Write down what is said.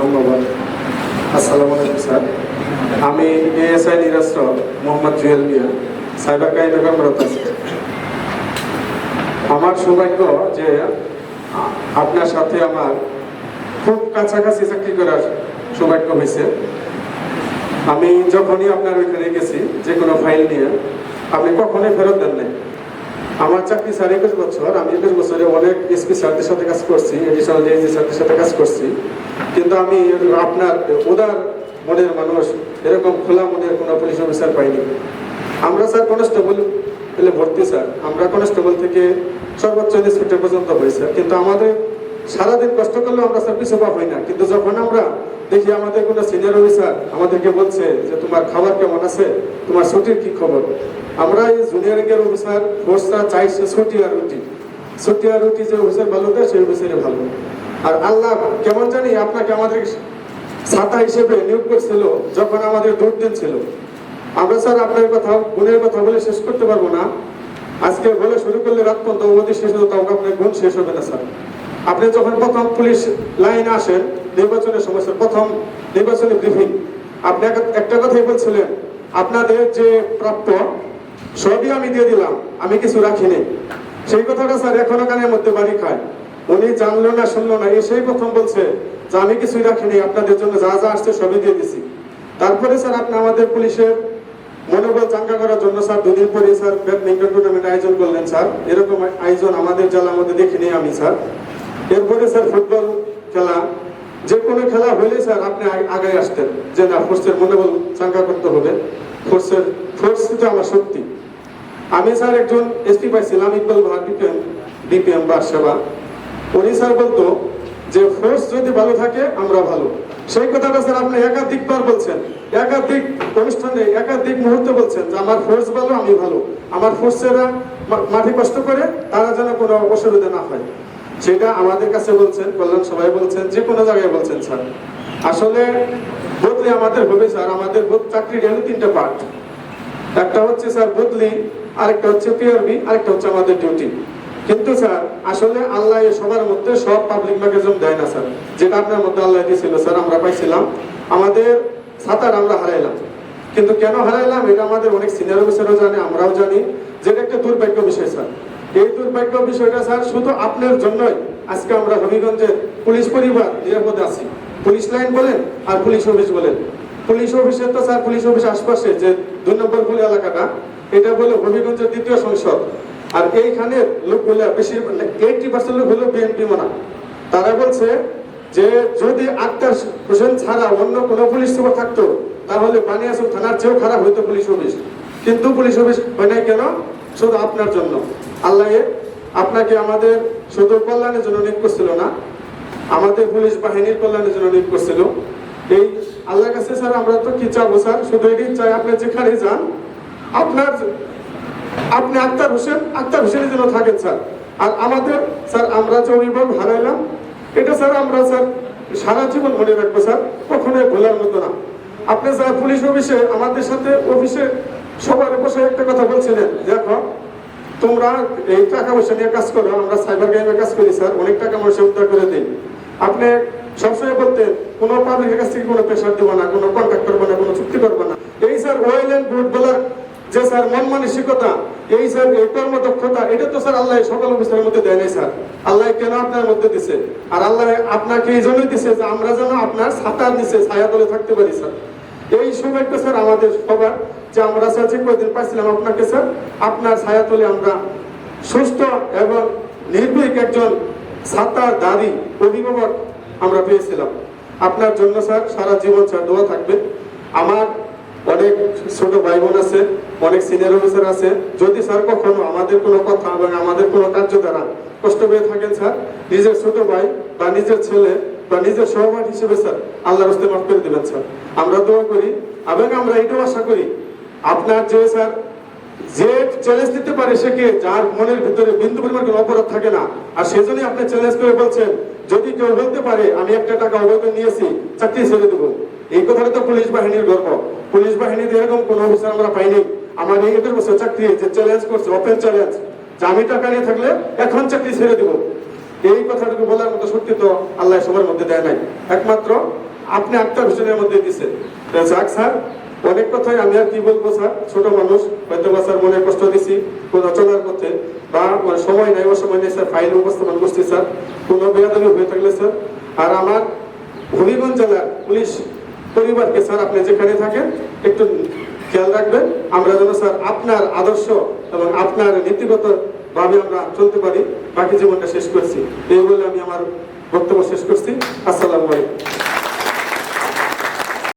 ধন্যবাদ আসসালামু আলাইকুম, স্যার। আমি এএসআই নিরাস্ত্র মোহাম্মদ জুয়েল মিয়া, সাইবার ক্রাইমে কর্মরত আছি। আমার সৌভাগ্য যে আপনার সাথে আমার খুব কাছাকাছি চাকরি করার সৌভাগ্য হয়েছে। আমি যখনই আপনার ওইখানে গেছি, যে কোনো ফাইল নিয়ে, আপনি কখনোই ফেরত দেন নাই। আমার চাকরি স্যার একুশ বছর, আমি একুশ বছরে অনেক এসপি স্যারদের সাথে কাজ করছি এডিশনাল ডিএসি স্যারদের সাথে কাজ করছি। কিন্তু আমি আপনার উদার মনের মানুষ, এরকম খোলা মনের কোনো পুলিশ অফিসার পাইনি। আমরা স্যার কনস্টেবল ভর্তি স্যার। আমরা কনস্টেবল থেকে সর্বোচ্চ ইন্সপেক্টর পর্যন্ত হই স্যার। কিন্তু আমাদের সারাদিন কষ্ট করলেও আমরা স্যার পিছু পা হই না। কিন্তু যখন আমরা দেখি আমাদের কোনো সিনিয়র অফিসার আমাদেরকে বলছে যে, তোমার খাবার কেমন আছে? তোমার ছুটির কি খবর? আমরা এই জুনিয়র গের অফিসার ফোর্সরা চাইছে ছুটি আর রুটি। ছুটি আর রুটি যে অফিসার ভালো দেয়, সেই অফিসারে ভালো। আর আল্লাহ কেমন জানি আপনাকে আমাদের ছাতা হিসেবে নিয়োগ করছিল যখন আমাদের দুর্দিন ছিল। আমরা স্যার আপনার কথা গুণের কথা বলে শেষ করতে পারব না। আজকে বলে শুরু করলে রাত পর্যন্ত অবধি শেষ হতো আপনার গুণ শেষ হবে না, স্যার। আপনি যখন প্রথম পুলিশ লাইনে আসেন, নির্বাচনের সমস্যা প্রথম নির্বাচনী ব্রিফিং আপনি একটা কথাই বলছিলেন, আপনাদের যে প্রাপ্য, সবই আমি দিয়ে দিলাম, আমি কিছু রাখিনি। সেই কথাটা স্যার এখনও কানের মধ্যে বাড়ি খায়। উনি জানলো না, শুনলো না, এসেই প্রথম বলছে যে আমি কিছুই রাখিনি, আপনাদের জন্য যা যা আসছে সবই দিয়ে দিছি। তারপরে স্যার আপনি আমাদের পুলিশের মনোবল চাঙ্গা করার জন্য স্যার দুদিন পরে স্যার ব্যাডমিন্টন টুর্নামেন্ট আয়োজন করলেন, স্যার। এরকম আয়োজন আমাদের জেলা আমাদের দেখিনি আমি, স্যার। এরপরে স্যার, ফুটবল খেলা, যে কোনো খেলা হলে স্যার আপনি আগে- আসতেন যে না ফোর্সের মনোবল চাঙ্গা করতে হবে। ফোর্সের ফোর্স কিন্তু আমার শক্তি। আমি স্যার একজন এসপি পাইছিলাম, ইকবাল ভার বিপিএম বিপিএম বা সেবা। উনি স্যার বলতো যে ফোর্স যদি ভালো থাকে, আমরা ভালো। সেই কথাটা স্যার আপনি একাধিকবার বলছেন। একাধিক অনুষ্ঠানে, একাধিক মুহূর্তে বলছেন যে, আমার ফোর্স ভালো, আমি ভালো। আমার ফোর্সেরা মাঠে কষ্ট করে, তারা যেন কোনো অসুবিধা না হয়। সেটা আমাদের কাছে বলছেন কল্যাণ সবাই বলছেন যে কোনো জায়গায় বলছেন, স্যার। আসলে বদলে আমাদের হবে, স্যার। আমাদের চাকরির হলো তিনটা পার্ট একটা হচ্ছে, স্যার, বদলি, আরেকটা হচ্ছে পিআরবি আরেকটা হচ্ছে আমাদের ডিউটি কিন্তু, স্যার, আসলে আল্লাহ সবার মধ্যে সব পাবলিক ম্যাগাজিন দেয় না, স্যার। যেটা আপনার মধ্যে আল্লাহ দিয়েছিল স্যার, আমরা পাইছিলাম। আমাদের সাঁতার আমরা হারাইলাম। কিন্তু কেন হারাইলাম? এটা আমাদের অনেক সিনিয়র অফিসারও জানে, আমরাও জানি। যেটা একটা দুর্ভাগ্য বিষয়, স্যার। এই দুর্ভাগ্য বিষয়টা স্যার, শুধু আপনার জন্যই। আজকে আমরা হবিগঞ্জের পুলিশ পরিবার নিরাপদে আছি। পুলিশ লাইন বলেন আর পুলিশ অফিস বলেন। পুলিশ অফিসের তো স্যার, পুলিশ অফিস আশপাশে যে দুই নম্বর ফুল এলাকাটা, এটা বলে হবিগঞ্জের দ্বিতীয় সংসদ। আর এইখানে লোকগুলো বেশি এইটি পার্সেন্ট লোক হলো বিএনপি মানা। তারা বলছে যে যদি আক্তার হোসেন ছাড়া অন্য কোনো পুলিশ সুপার থাকতো, তাহলে বানিয়াসুর থানার চেয়েও খারাপ হইতো পুলিশ অফিস। কিন্তু পুলিশ অফিস হয় নাই কেন? শুধু আপনার জন্য। আল্লাহ আপনাকে আমাদের শুধু কল্যাণের জন্য নিয়োগ করছিল না, আমাদের পুলিশ বাহিনীর কল্যাণের জন্য নিয়োগ করছিল। এই আল্লাহর কাছে স্যার, আমরা তো কি চাবো স্যার? শুধু এটাই চাই, আপনি যেখানে যান, আপনার আপনি আক্তার হোসেন, আক্তার হোসেনের জন্য থাকেন স্যার। আর আমাদের, স্যার, আমরা যে অভিভাবক হারাইলাম, এটা স্যার, আমরা স্যার সারা জীবন মনে রাখব স্যার, কখনোই ভোলার মতো না। আপনি স্যার পুলিশ অফিসে, আমাদের সাথে অফিসে সবার বসে একটা কথা বলছিলেন, দেখো, তোমরা এই টাকা পয়সা নিয়ে কাজ করো, আমরা সাইবার ক্রাইমে কাজ করি, স্যার, অনেক টাকা পয়সা উদ্ধার করে দিই। আপনি সবসময় বলতেন, কোনো পাবলিকের কাছ থেকে কোনো প্রেশার দেবো না, কোনো কন্ট্যাক্ট করব না, কোনো চুক্তি করব না। এই, স্যার ওয়েল অ্যান্ড গুড বলার যে, স্যার মন মানসিকতা এই, স্যার, এই কর্মদক্ষতা, এটা তো, স্যার, আল্লাহ সকল অফিসের মধ্যে দেয় নাই, স্যার। আল্লাহ কেন আপনার মধ্যে দিছে? আর আল্লাহ আপনাকে এই জন্যই দিছে যে আমরা যেন আপনার ছাতার নিচে ছায়া তলে থাকতে পারি, স্যার। এই সৌভাগ্য স্যার, আমাদের সবার যে আমরা স্যার যে কয়েকদিন পাইছিলাম আপনাকে, স্যার? আপনার ছায়া তলে আমরা সুস্থ এবং নির্ভীক একজন ছাতা দাঁড়ি অভিভাবক আমরা পেয়েছিলাম। আপনার জন্য, স্যার, সারা জীবন, স্যার, দোয়া থাকবে। আমার অনেক ছোট ভাই বোন আছে, অনেক সিনিয়র অফিসার আছে। যদি, স্যার, কখনো আমাদের কোনো কথা এবং আমাদের কোনো কার্য দ্বারা কষ্ট পেয়ে থাকেন, স্যার, নিজের ছোট ভাই বা নিজের ছেলে বা নিজের সহপাঠী হিসেবে, স্যার আল্লাহ হস্তে মাফ করে দেবেন, স্যার। আমরা দোয়া করি এবং আমরা এটাও আশা করি আপনার যে স্যার, যে চ্যালেঞ্জ দিতে পারে সে কে, যার মনের ভিতরে বিন্দু পরিমাণ কোনো অপরাধ থাকে না। আর সেজন্যই আপনি চ্যালেঞ্জ করে বলছেন, যদি কেউ বলতে পারে, আমি একটা টাকা অবৈধ নিয়েছি, চাকরি ছেড়ে দেবো। এই কথাটা তো পুলিশ বাহিনীর গর্ব। পুলিশ বাহিনীতে এরকম কোনো অফিসার আমরা পাইনি। আমার এই এদের বছর চাকরি, যে চ্যালেঞ্জ করছে ওপেন চ্যালেঞ্জ যে আমি টাকা নিয়ে থাকলে এখন চাকরি ছেড়ে দেবো। এই কথাটুকু বলার মতো শক্তি তো আল্লাহ সবার মধ্যে দেয় নাই। একমাত্র আপনি আটটা হোসেনের মধ্যে দিচ্ছেন যাক স্যার অনেক কথাই আমি আর কি বলব, স্যার। ছোট মানুষ, হয়তো বা স্যার মনে কষ্ট দিছি কোথাও চলার পথে, বা মানে সময় নাই, অসময় নেই, স্যার ফাইল উপস্থাপন করছি, স্যার। কোনো বেয়াদবি হয়ে থাকলে, স্যার, আর আমার হবিগঞ্জ জেলার পুলিশ পরিবারকে, স্যার, আপনি যেখানে থাকেন, একটু খেয়াল রাখবেন। আমরা যেন, স্যার, আপনার আদর্শ এবং আপনার নীতিগত ভাবে আমরা চলতে পারি। বাকি জীবনটা শেষ করছি। এই বলে আমি আমার বক্তব্য শেষ করছি। আসসালামু আলাইকুম।